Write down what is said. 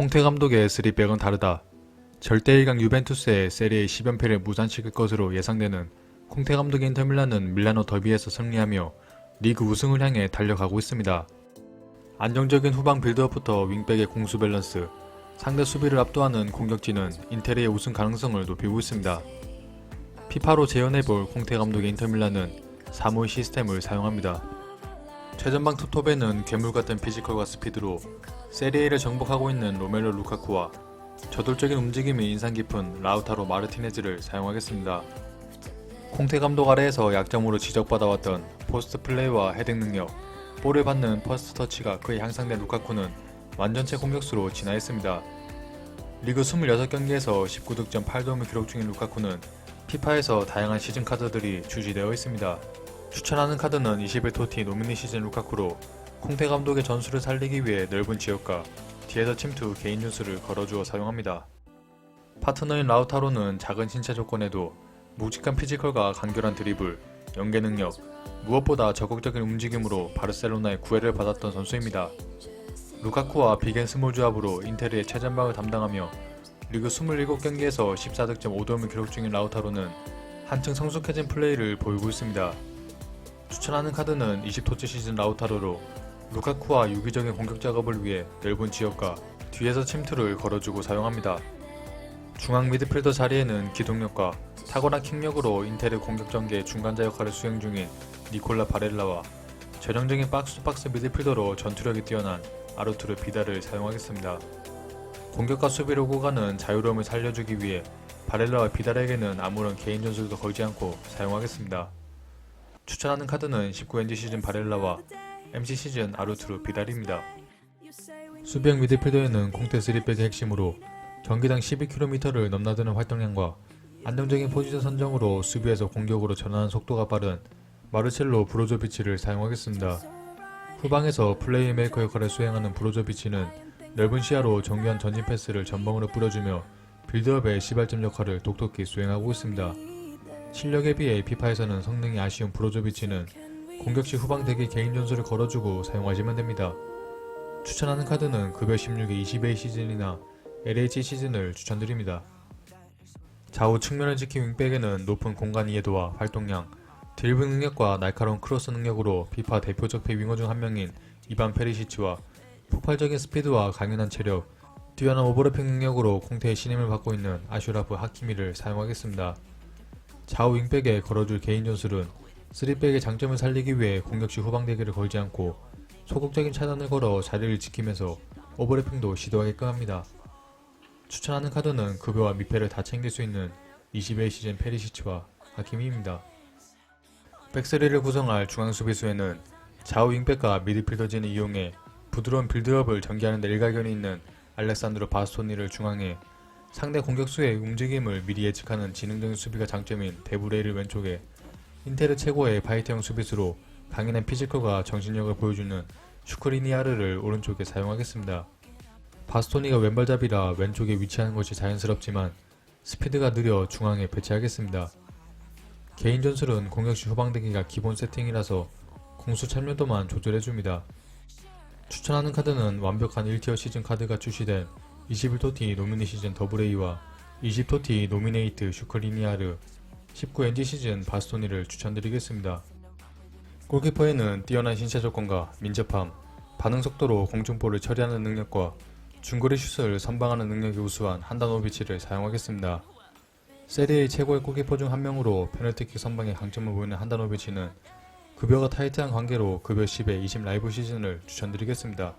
콩테 감독의 3백은 다르다. 절대 1강 유벤투스의 세리에 10연패를 무산시킬 것으로 예상되는 콩테 감독의 인터밀란은 밀라노 더비에서 승리하며 리그 우승을 향해 달려가고 있습니다. 안정적인 후방 빌드업부터 윙백의 공수 밸런스, 상대 수비를 압도하는 공격진은 인테리의 우승 가능성을 높이고 있습니다. 피파로 재현해볼 콩테 감독의 인터밀란은 3호의 시스템을 사용합니다. 최전방 투톱에는 괴물 같은 피지컬과 스피드로 세리에를 정복하고 있는 로멜로 루카쿠와 저돌적인 움직임이 인상 깊은 라우타로 마르티네즈를 사용하겠습니다. 콩테 감독 아래에서 약점으로 지적받아왔던 포스트 플레이와 헤딩 능력, 볼을 받는 퍼스트 터치가 크게 향상된 루카쿠는 완전체 공격수로 진화했습니다. 리그 26경기에서 19득점 8도움을 기록 중인 루카쿠는 피파에서 다양한 시즌 카드들이 출시되어 있습니다. 추천하는 카드는 21토티 노미니 시즌 루카쿠로 콩테 감독의 전술을 살리기 위해 넓은 지역과 뒤에서 침투 개인 전술을 걸어주어 사용합니다. 파트너인 라우타로는 작은 신체 조건에도 묵직한 피지컬과 간결한 드리블, 연계 능력, 무엇보다 적극적인 움직임으로 바르셀로나의 구애를 받았던 선수입니다. 루카쿠와 비겐 스몰 조합으로 인테르의 최전방을 담당하며 리그 27경기에서 14득점 5도움을 기록 중인 라우타로는 한층 성숙해진 플레이를 보이고 있습니다. 추천하는 카드는 20토치 시즌 라우타로로 루카쿠와 유기적인 공격 작업을 위해 넓은 지역과 뒤에서 침투를 걸어주고 사용합니다. 중앙 미드필더 자리에는 기동력과 탁월한 킥력으로 인테르 공격 전개의 중간자 역할을 수행 중인 니콜라 바렐라와 전형적인 박스투박스 미드필더로 전투력이 뛰어난 아르투르 비다를 사용하겠습니다. 공격과 오고 가는 자유로움을 살려주기 위해 바렐라와 비달에게는 아무런 개인 전술도 걸지 않고 사용하겠습니다. 추천하는 카드는 19NG 시즌 바렐라와 MC 시즌 아르투르 비달입니다. 수비형 미드필더에는 콩테 3백의 핵심으로 경기당 12km를 넘나드는 활동량과 안정적인 포지션 선정으로 수비에서 공격으로 전환하는 속도가 빠른 마르첼로 브로조비치를 사용하겠습니다. 후방에서 플레이메이커 역할을 수행하는 브로조비치는 넓은 시야로 정교한 전진 패스를 전방으로 뿌려주며 빌드업의 시발점 역할을 독특히 수행하고 있습니다. 실력에 비해 피파에서는 성능이 아쉬운 브로조비치는 공격 시 후방 대기 개인 전술을 걸어주고 사용하시면 됩니다. 추천하는 카드는 급여 16의 20의 시즌이나 LH 시즌을 추천드립니다. 좌우 측면을 지킨 윙백에는 높은 공간 이해도와 활동량, 드리블 능력과 날카로운 크로스 능력으로 피파 대표적 배 윙어 중 한 명인 이반 페리시치와 폭발적인 스피드와 강인한 체력, 뛰어난 오버래핑 능력으로 콩테의 신임을 받고 있는 아슈라프 하키미를 사용하겠습니다. 좌우 윙백에 걸어줄 개인 전술은 3백의 장점을 살리기 위해 공격 시 후방 대기를 걸지 않고 소극적인 차단을 걸어 자리를 지키면서 오버래핑도 시도하게끔 합니다. 추천하는 카드는 급여와 미패를 다 챙길 수 있는 20회 시즌 페리시치와 하키미입니다. 백스리를 구성할 중앙 수비수에는 좌우 윙백과 미드필더진을 이용해 부드러운 빌드업을 전개하는 데 일가견이 있는 알렉산드로 바스토니를 중앙에 상대 공격수의 움직임을 미리 예측하는 지능적인 수비가 장점인 데브레이를 왼쪽에 인테르 최고의 파이트형 수비수로 강인한 피지컬과 정신력을 보여주는 슈크리니아르를 오른쪽에 사용하겠습니다. 바스토니가 왼발잡이라 왼쪽에 위치하는 것이 자연스럽지만 스피드가 느려 중앙에 배치하겠습니다. 개인 전술은 공격 시 후방대기가 기본 세팅이라서 공수 참여도만 조절해줍니다. 추천하는 카드는 완벽한 1티어 시즌 카드가 출시된 21토티 노미니 시즌 더블A와 20토티 노미네이트 슈크리니아르 19NG 시즌 바스토니를 추천드리겠습니다. 골키퍼에는 뛰어난 신체 조건과 민첩함, 반응 속도로 공중볼을 처리하는 능력과 중거리 슛을 선방하는 능력이 우수한 한다노비치를 사용하겠습니다. 세리의 최고의 골키퍼 중 한 명으로 페널티킥 선방에 강점을 보이는 한다노비치는 급여가 타이트한 관계로 급여 10의 20 라이브 시즌을 추천드리겠습니다.